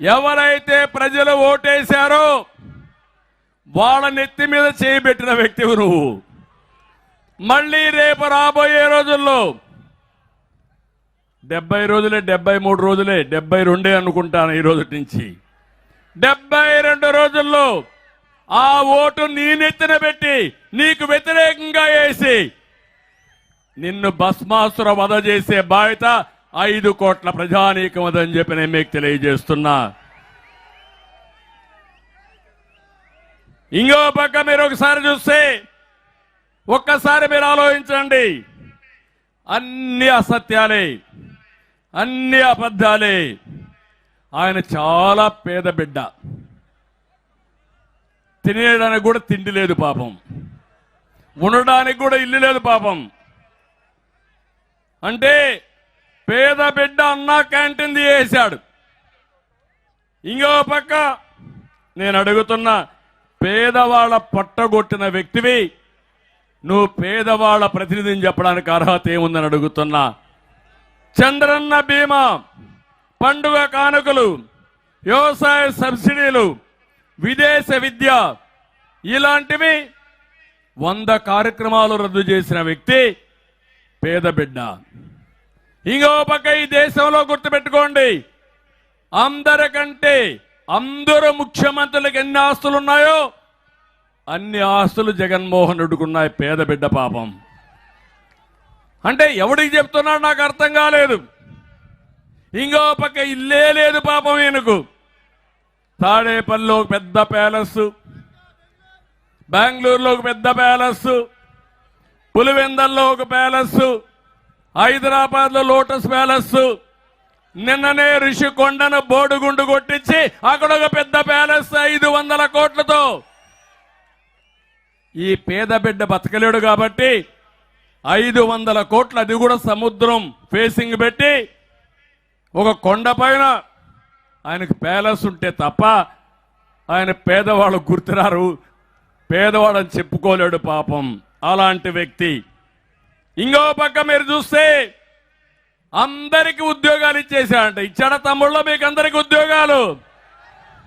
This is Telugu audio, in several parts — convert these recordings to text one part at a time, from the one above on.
ఎవరైతే ప్రజలు ఓటేశారో వాళ్ళ నెత్తి మీద చేయబెట్టిన వ్యక్తివు నువ్వు. మళ్ళీ రేపు రాబోయే రోజుల్లో డెబ్బై రోజులే డెబ్బై మూడు రోజులే డెబ్బై రెండే అనుకుంటాను ఈ రోజు నుంచి. డెబ్బై రెండు రోజుల్లో ఆ ఓటు నీ నెత్తిన పెట్టి నీకు వ్యతిరేకంగా వేసి నిన్ను భస్మాసుర వధ చేసే బాధ్యత ఐదు కోట్ల ప్రజానీకం అదని చెప్పి నేను మీకు తెలియజేస్తున్నా. ఇంకో పక్క మీరు ఒకసారి చూస్తే ఒక్కసారి మీరు ఆలోచించండి. అన్ని అసత్యాలే అన్ని అబద్ధాలే. ఆయన చాలా పేద బిడ్డ. తినేయడానికి కూడా తిండి లేదు పాపం. ఉండడానికి కూడా ఇల్లు లేదు పాపం. అంటే పేద బిడ్డ అన్నా క్యాంటీన్ తీయేశాడు. ఇంకో పక్క నేను అడుగుతున్నా పేదవాళ్ళ పట్టగొట్టిన వ్యక్తివి నువ్వు పేదవాళ్ళ ప్రతినిధిని చెప్పడానికి అర్హత ఏముందని అడుగుతున్నా. చంద్రన్న బీమా పండుగ కానుకలు వ్యవసాయ సబ్సిడీలు విదేశ విద్య ఇలాంటివి వంద కార్యక్రమాలు రద్దు చేసిన వ్యక్తి పేద బిడ్డ. ఇంకో పక్క ఈ దేశంలో గుర్తుపెట్టుకోండి. అందరికంటే అందరు ముఖ్యమంత్రులకు ఎన్ని ఆస్తులు ఉన్నాయో అన్ని ఆస్తులు జగన్మోహన్ రెడ్డికున్నాయి పేద బిడ్డ పాపం. అంటే ఎవడికి చెప్తున్నాడు నాకు అర్థం కాలేదు. ఇంకో పక్క ఇల్లే లేదు పాపం ఈయనకు. తాడేపల్లిలో పెద్ద ప్యాలెస్ బెంగళూరులో ఒక పెద్ద ప్యాలెస్ పులివెందల్లో ఒక ప్యాలెస్ హైదరాబాద్లో లోటస్ ప్యాలెస్. నిన్ననే రిషికొండను బోడుగుండు కొట్టించి అక్కడ ఒక పెద్ద ప్యాలెస్ ఐదు వందల కోట్లతో. ఈ పేద బిడ్డ బతకలేడు కాబట్టి ఐదు వందల కోట్లు అది కూడా సముద్రం ఫేసింగ్ పెట్టి ఒక కొండ పైన ఆయనకు ప్యాలెస్ ఉంటే తప్ప ఆయన పేదవాళ్ళు గుర్తురారు. పేదవాడని చెప్పుకోలేడు పాపం. అలాంటి వ్యక్తి ఇంకో పక్క మీరు చూస్తే అందరికి ఉద్యోగాలు ఇచ్చేసాడంట ఇచ్చాడ తమ్ముళ్ళ మీకు అందరికి ఉద్యోగాలు.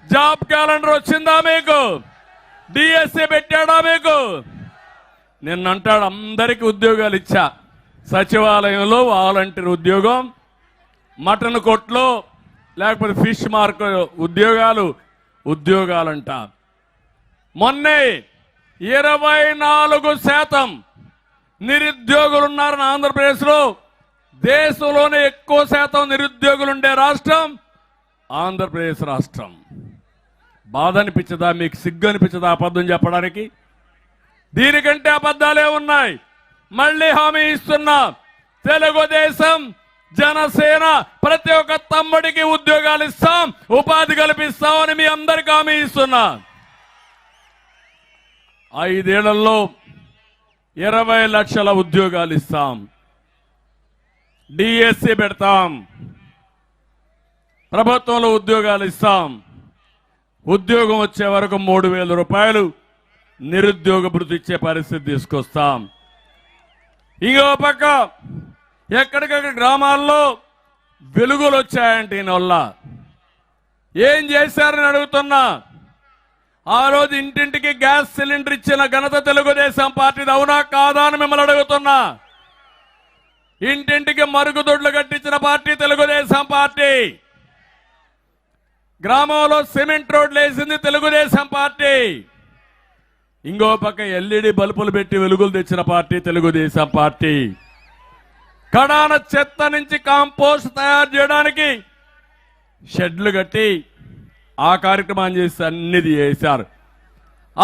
జాబ్ క్యాలెండర్ వచ్చిందా మీకు? డిఎస్సి పెట్టాడా మీకు? నిన్నంటాడు అందరికి ఉద్యోగాలు ఇచ్చా. సచివాలయంలో వాలంటీర్ ఉద్యోగం మటన్ కొట్లో లేకపోతే ఫిష్ మార్కెట్ ఉద్యోగాలు ఉద్యోగాలంట. మొన్నే ఇరవై నాలుగు శాతం నిరుద్యోగులు ఉన్నారని ఆంధ్రప్రదేశ్లో. దేశంలోనే ఎక్కువ శాతం నిరుద్యోగులు ఉండే రాష్ట్రం ఆంధ్రప్రదేశ్ రాష్ట్రం. బాధ అనిపించదా? మీకు సిగ్గు అనిపించదా అబద్ధం చెప్పడానికి? దీనికంటే అబద్ధాలే ఉన్నాయి. మళ్ళీ హామీ ఇస్తున్నా. తెలుగుదేశం జనసేన ప్రతి ఒక్క తమ్ముడికి ఉద్యోగాలు ఇస్తాం. ఉపాధి కల్పిస్తామని మీ అందరికి హామీ ఇస్తున్నా. ఐదేళ్ళలో ఇరవై లక్షల ఉద్యోగాలు ఇస్తాం. డిఎస్సి పెడతాం. ప్రభుత్వంలో ఉద్యోగాలు ఇస్తాం. ఉద్యోగం వచ్చే వరకు మూడు వేల రూపాయలు నిరుద్యోగ భృతి ఇచ్చే పరిస్థితి తీసుకొస్తాం. ఇంకో పక్క ఎక్కడికక్కడ గ్రామాల్లో వెలుగులు వచ్చాయంటే ఈయన వల్ల ఏం చేశారని అడుగుతున్నా. ఆ రోజు ఇంటింటికి గ్యాస్ సిలిండర్ ఇచ్చిన ఘనత తెలుగుదేశం పార్టీది. అవునా కాదా అని మిమ్మల్ని అడుగుతున్నా. ఇంటింటికి మరుగుదొడ్లు కట్టించిన పార్టీ తెలుగుదేశం పార్టీ. గ్రామంలో సిమెంట్ రోడ్లు వేసింది తెలుగుదేశం పార్టీ. ఇంకో పక్క ఎల్ఈడి బల్బులు పెట్టి వెలుగులు తెచ్చిన పార్టీ తెలుగుదేశం పార్టీ. కడాన చెత్త నుంచి కాంపోస్ట్ తయారు చేయడానికి షెడ్లు కట్టి ఆ కార్యక్రమం చేసి అన్నిది చేశారు.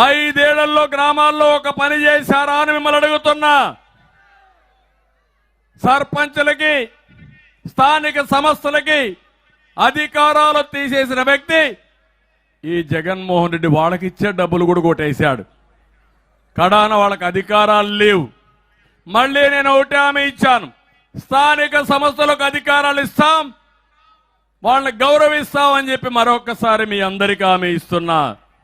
ఐదేళ్ళలో గ్రామాల్లో ఒక పని చేశారా అని మిమ్మల్ని అడుగుతున్నా. సర్పంచులకి స్థానిక సంస్థలకి అధికారాలు తీసేసిన వ్యక్తి ఈ జగన్మోహన్ రెడ్డి వాళ్ళకి ఇచ్చే డబ్బులు కూడా కొట్టేశాడు. కడాన వాళ్ళకి అధికారాలు లేవు. మళ్ళీ నేను ఒకటి హామీ ఇచ్చాను. స్థానిక సంస్థలకు అధికారాలు ఇస్తాం. వాళ్ళని గౌరవిస్తామని చెప్పి మరొకసారి మీ అందరికీ ఆమె ఇస్తున్నా.